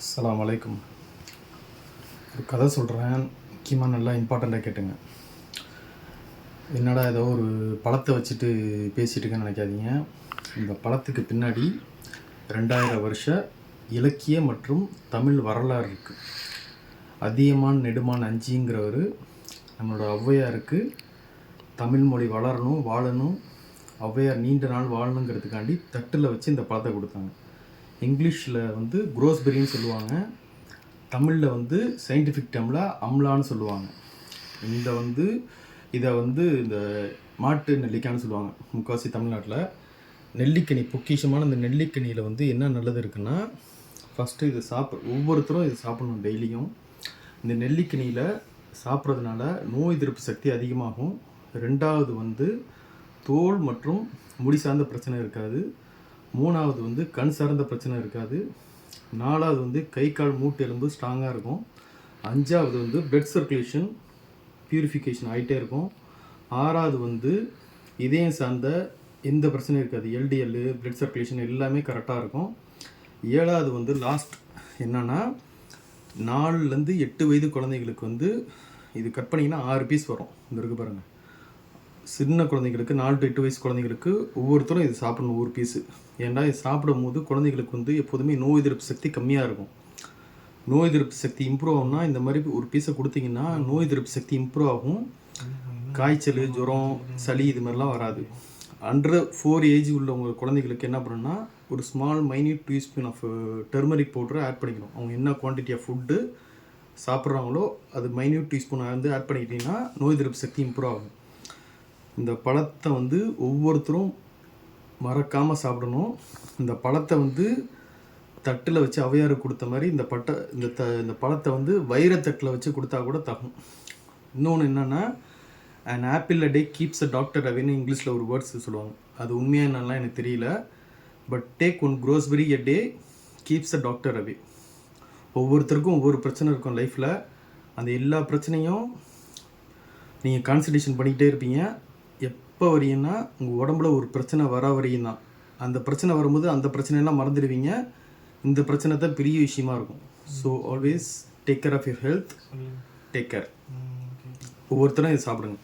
அஸ்லாம் வலைக்கும் ஒரு கதை சொல்கிறேன் முக்கியமாக நல்லா இம்பார்ட்டண்ட்டாக கேட்டுங்க. என்னடா ஏதோ ஒரு பழத்தை வச்சுட்டு பேசிகிட்டு இருக்கேன்னு நினைக்காதீங்க. இந்த பழத்துக்கு பின்னாடி ரெண்டாயிரம் வருஷ இலக்கிய மற்றும் தமிழ் வரலாறு இருக்குது அதியமான் நெடுமான் அஞ்சிங்கிறவர் நம்மளோட ஔவையாருக்கு தமிழ் மொழி வளரணும் வாழணும். ஔவையார் நீண்ட நாள் வாழணுங்கிறதுக்காண்டி தட்டில் வச்சு இந்த பழத்தை கொடுத்தாங்க. இங்கிலீஷில் வந்து குரோஸ்பெரின்னு சொல்லுவாங்க. தமிழில் வந்து சயின்டிஃபிக் டேர்மில் அம்லான்னு சொல்லுவாங்க. இந்த வந்து இதை வந்து இந்த மாட்டு நெல்லிக்காய்னு சொல்லுவாங்க. முக்கால்வாசி தமிழ்நாட்டில். நெல்லிக்கனி பொக்கிஷமான இந்த நெல்லிக்கனியில் வந்து என்ன நல்லது இருக்குன்னா ஃபஸ்ட்டு இதை சாப்பிட ஒவ்வொருத்தரும் இதை சாப்பிடணும் டெய்லியும். இந்த நெல்லிக்கனியில் சாப்பிட்றதுனால நோய் எதிர்ப்பு சக்தி அதிகமாகும். ரெண்டாவது வந்து தோல் மற்றும் முடி சார்ந்த பிரச்சனை இருக்காது. மூணாவது வந்து கண் சார்ந்த பிரச்சனை இருக்காது. நாலாவது வந்து கை கால் மூட்டு எலும்பு ஸ்ட்ராங்காக இருக்கும். அஞ்சாவது வந்து பிளட் சர்க்குலேஷன் பியூரிஃபிகேஷன் ஆகிட்டே இருக்கும். ஆறாவது வந்து இதயம் சார்ந்த எந்த பிரச்சனையும் இருக்காது. எல்டிஎல் பிளட் சர்க்குலேஷன் எல்லாமே கரெக்டாக இருக்கும். ஏழாவது வந்து லாஸ்ட் என்னென்னா நாலுலேருந்து எட்டு வயது குழந்தைங்களுக்கு வந்து இது கட் பண்ணிங்கன்னா ஆறு பீஸ் வரும். இந்த இருக்கு பாருங்கள் சின்ன குழந்தைங்களுக்கு நாலு எட்டு வயசு குழந்தைங்களுக்கு ஒவ்வொருத்தரும் இது சாப்பிடணும் ஒரு பீஸு ஏன்னா இது சாப்பிடும் போது குழந்தைங்களுக்கு வந்து எப்போதுமே நோய் எதிர்ப்பு சக்தி கம்மியாக இருக்கும். நோய் எதிர்ப்பு சக்தி இம்ப்ரூவ் ஆகும்னா இந்த மாதிரி ஒரு பீஸை கொடுத்தீங்கன்னா நோய் எதிர்ப்பு சக்தி இம்ப்ரூவ் ஆகும். காய்ச்சல் ஜுரம் சளி இது மாதிரிலாம் வராது. அண்டர் ஃபோர் ஏஜ் உள்ளவங்க குழந்தைங்களுக்கு என்ன பண்ணணும்னா ஒரு small minute two spoon of turmeric பவுடரை ஆட் பண்ணிக்கணும். அவங்க என்ன குவான்டிட்டி ஆஃப் ஃபுட்டு சாப்பிட்றாங்களோ அது மைன்யூட் டீஸ்பூன் வந்து ஆட் பண்ணிக்கிட்டிங்கன்னா நோய் எதிர்ப்பு சக்தி இம்ப்ரூவ் ஆகும். இந்த பழத்தை வந்து ஒவ்வொருத்தரும் மறக்காமல் சாப்பிடணும். இந்த பழத்தை வந்து தட்டில் வச்சு அவையாறு கொடுத்த மாதிரி இந்த பட்டை இந்த த இந்த பழத்தை வந்து வைரத்தட்டில் வச்சு கொடுத்தா கூட தகும். இன்னொன்று என்னென்னா an apple day keeps a doctor அப்படின்னு இங்கிலீஷில் ஒரு வேர்ட்ஸ் சொல்லுவாங்க. அது உண்மையாக என்னலாம் எனக்கு தெரியல. But take one gooseberry a day keeps a doctor away ஒவ்வொருத்தருக்கும் ஒவ்வொரு பிரச்சனை இருக்கும் லைஃப்பில் அந்த எல்லா பிரச்சனையும் நீங்கள் கான்சன்ட்ரேஷன் பண்ணிக்கிட்டே இருப்பீங்க. எப்போ வரீங்கன்னா உங்கள் உடம்புல ஒரு பிரச்சனை வர வரையும் தான். அந்த பிரச்சனை வரும்போது அந்த பிரச்சனையெல்லாம் மறந்துடுவீங்க. இந்த பிரச்சனை தான் பெரிய விஷயமா இருக்கும். So always take care of your health take care ஒவ்வொருத்தரும் இதை சாப்பிடுங்க.